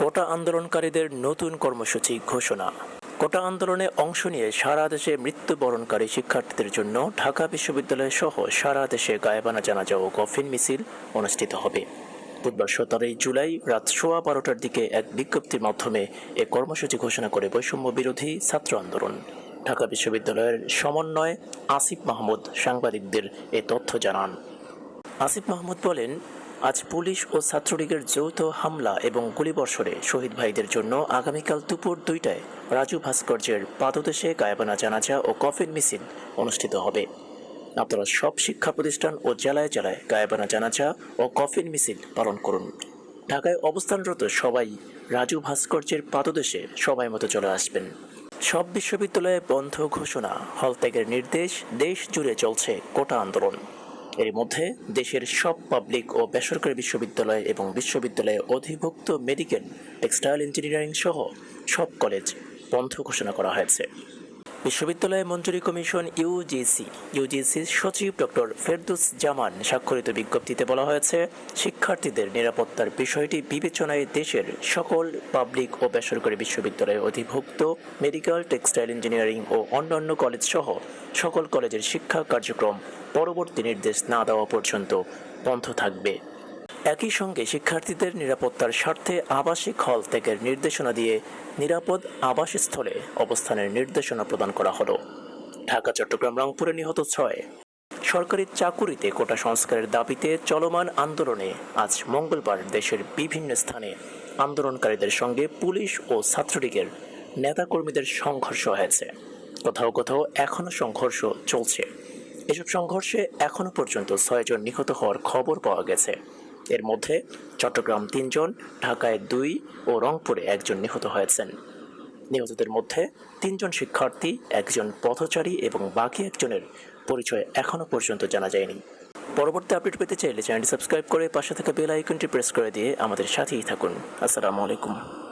কোটা আন্দোলনকারীদের নতুন কর্মসূচি ঘোষণা। কোটা আন্দোলনে অংশ নিয়ে সারা দেশে মৃত্যুবরণকারী শিক্ষার্থীদের জন্য ঢাকা বিশ্ববিদ্যালয় সহ সারা দেশে গায়েবানা জানাজা ও কফিন মিছিল অনুষ্ঠিত হবে। বুধবার সতেরোই জুলাই রাত সোয়া বারোটার দিকে এক বিজ্ঞপ্তির মাধ্যমে এ কর্মসূচি ঘোষণা করে বৈষম্য বিরোধী ছাত্র আন্দোলন। ঢাকা বিশ্ববিদ্যালয়ের সমন্বয় আসিফ মাহমুদ সাংবাদিকদের এ তথ্য জানান। আসিফ মাহমুদ বলেন আজ পুলিশ ও ছাত্রলীগের যৌথ হামলা এবং গুলিবর্ষণে শহীদ ভাইদের জন্য আগামীকাল দুপুর দুইটায় রাজু ভাস্কর্যের পাদদেশে গায়বানা জানাজা ও কফিন মিছিল অনুষ্ঠিত হবে। আপনারা সব শিক্ষা প্রতিষ্ঠান ও জেলায় জেলায় গায়বানা জানাজা ও কফিন মিছিল পালন করুন। ঢাকায় অবস্থানরত সবাই রাজু ভাস্কর্যের পাদদেশে সবাই মতো চলে আসবেন। সব বিশ্ববিদ্যালয়ে বন্ধ ঘোষণা হল ত্যাগের নির্দেশ, দেশ জুড়ে চলছে কোটা আন্দোলন। এর মধ্যে দেশের সব পাবলিক ও বেসরকারি বিশ্ববিদ্যালয় এবং বিশ্ববিদ্যালয়ে অধিভুক্ত মেডিকেল টেক্সটাইল ইঞ্জিনিয়ারিং সহ সব কলেজ বন্ধ ঘোষণা করা হয়েছে। বিশ্ববিদ্যালয় মঞ্জুরি কমিশন ইউজিসি ইউজিসির সচিব ডক্টর ফেরদুস জামান স্বাক্ষরিত বিজ্ঞপ্তিতে বলা হয়েছে, শিক্ষার্থীদের নিরাপত্তার বিষয়টি বিবেচনায় দেশের সকল পাবলিক ও বেসরকারি বিশ্ববিদ্যালয়ে অধিভুক্ত মেডিকেল, টেক্সটাইল ইঞ্জিনিয়ারিং ও অন্যান্য কলেজ সহ সকল কলেজের শিক্ষা কার্যক্রম পরবর্তী নির্দেশ না দেওয়া পর্যন্ত বন্ধ থাকবে। একই সঙ্গে শিক্ষার্থীদের নিরাপত্তার স্বার্থে আবাসিক হল ত্যাগের নির্দেশনা দিয়ে নিরাপদ আবাসস্থলে অবস্থানের নির্দেশনা প্রদান করা হলো। ঢাকা, চট্টগ্রাম, রংপুরে নিহত ছয়। সরকারি চাকুরিতে কোটা সংস্কারের দাবিতে চলমান আন্দোলনে আজ মঙ্গলবার দেশের বিভিন্ন স্থানে আন্দোলনকারীদের সঙ্গে পুলিশ ও ছাত্রলীগের নেতাকর্মীদের সংঘর্ষ হয়েছে। কোথাও কোথাও এখনও সংঘর্ষ চলছে। এসব সংঘর্ষে এখনও পর্যন্ত ছয়জন নিহত হওয়ার খবর পাওয়া গেছে। এর মধ্যে চট্টগ্রাম তিনজন, ঢাকায় দুই ও রংপুরে একজন নিহত হয়েছেন। নিহতদের মধ্যে তিনজন শিক্ষার্থী, একজন পথচারী এবং বাকি একজনের পরিচয় এখনও পর্যন্ত জানা যায়নি। পরবর্তী আপডেট পেতে চাইলে চ্যানেলটি সাবস্ক্রাইব করে পাশে থাকা বেল আইকনটি প্রেস করে দিয়ে আমাদের সাথেই থাকুন। আসসালামু আলাইকুম।